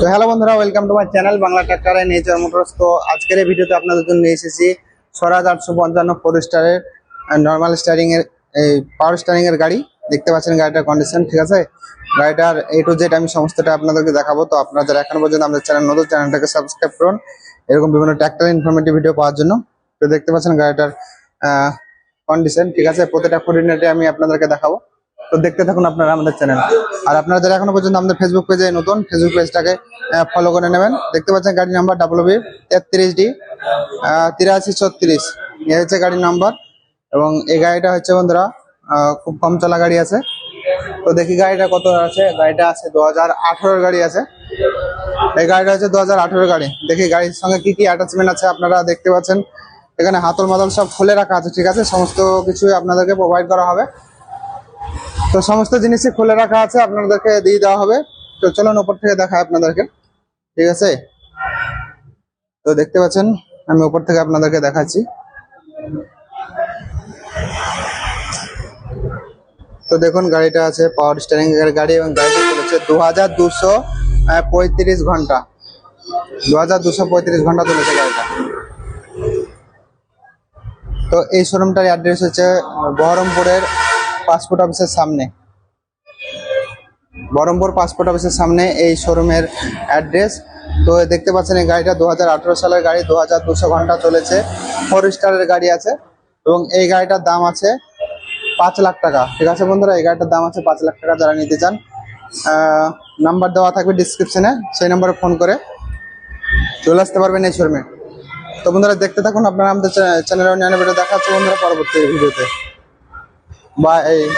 তো হ্যালো বন্ধুরা welcome to my channel Bangla tractor and nature motors তো আজকের এই ভিডিওতে আপনাদের জন্য নিয়ে এসেছি স্বরাজ আটশো পঞ্চান্ন ফোর স্টারের নর্মাল স্টারিং এর, এই পাওয়ার স্টারিং এর গাড়ি। দেখতে পাচ্ছেন গাড়িটার কন্ডিশন ঠিক আছে? গাড়িটার এ টু জেড আমি সমস্তটা আপনাদেরকে দেখাবো। তো আপনারা যারা এখন পর্যন্ত আমাদের চ্যানেল নতুন চ্যানেলটাকে সাবস্ক্রাইব করুন। এরকম বিভিন্ন ট্রাক্টর ইনফরমেটিভ ভিডিও পাওয়ার জন্য। তো দেখতে পাচ্ছেন গাড়িটার কন্ডিশন ঠিক আছে? প্রতিটা কোঅর্ডিনেটে আমি আপনাদেরকে দেখাবো। তো দেখতে থাকুন আপনারা আমাদের চ্যানেল আর আপনারা যারা এখনও পর্যন্ত আমাদের ফেসবুক পেজে নতুন ফেসবুক পেজটাকে ফলো করে নেবেন। দেখতে পাচ্ছেন গাড়ির নাম্বার ডাবল বি তেত্রিশ ডি তিরাশি ছত্রিশ। এ হচ্ছে গাড়ির নাম্বার এবং এই গাড়িটা হচ্ছে বন্ধুরা খুব কম চলা গাড়ি আছে। তো দেখি গাড়িটা কত আছে। গাড়িটা আছে দু হাজার গাড়ি আছে। এই গাড়িটা হচ্ছে দু হাজার গাড়ি। দেখি গাড়ির সঙ্গে কি কি অ্যাটাচমেন্ট আছে আপনারা দেখতে পাচ্ছেন। এখানে হাতল মাতল সব খুলে রাখা আছে, ঠিক আছে? সমস্ত কিছুই আপনাদেরকে প্রোভাইড করা হবে। তো সমস্ত জিনিসই খুলে রাখা আছে, আপনাদেরকে দিয়ে দেওয়া হবে। তো চলুন উপর থেকে দেখায় আপনাদেরকে। ঠিক আছে? তো দেখতে পাচ্ছেন, আমি উপর থেকে আপনাদেরকে দেখাচ্ছি। তো দেখুন, গাড়িটা আছে পাওয়ার স্টিয়ারিং এর গাড়ি এবং গাড়িটা চলেছে দু হাজার দুশো পঁয়ত্রিশ ঘণ্টা। দু হাজার দুশো পঁয়ত্রিশ ঘণ্টা চলেছে গাড়িটা। তো এই শোরুমটার অ্যাড্রেস হচ্ছে বহরমপুরের পাসপোর্ট অফিসের সামনে। বহরমপুর পাসপোর্ট অফিসের সামনে এই শোরুমের অ্যাড্রেস। তো দেখতে পাচ্ছেন, এই গাড়িটা দু হাজার আঠেরো সালের গাড়ি, দু হাজার ঘণ্টা চলেছে। ফোর স্টারের গাড়ি আছে এবং এই গাড়িটার দাম আছে পাঁচ লাখ টাকা। ঠিক আছে বন্ধুরা, এই গাড়িটার দাম আছে পাঁচ লাখ টাকা, যারা নিতে চান নাম্বার দেওয়া থাকবে ডিসক্রিপশনে সেই নাম্বারে ফোন করে চলে আসতে পারবেন এই শোরুমে। তো বন্ধুরা, দেখতে থাকুন, আপনারা আমাদের চ্যানেলের অন্যান্য ভিডিও দেখাচ্ছে বন্ধুরা, পরবর্তী ভিডিওতে my a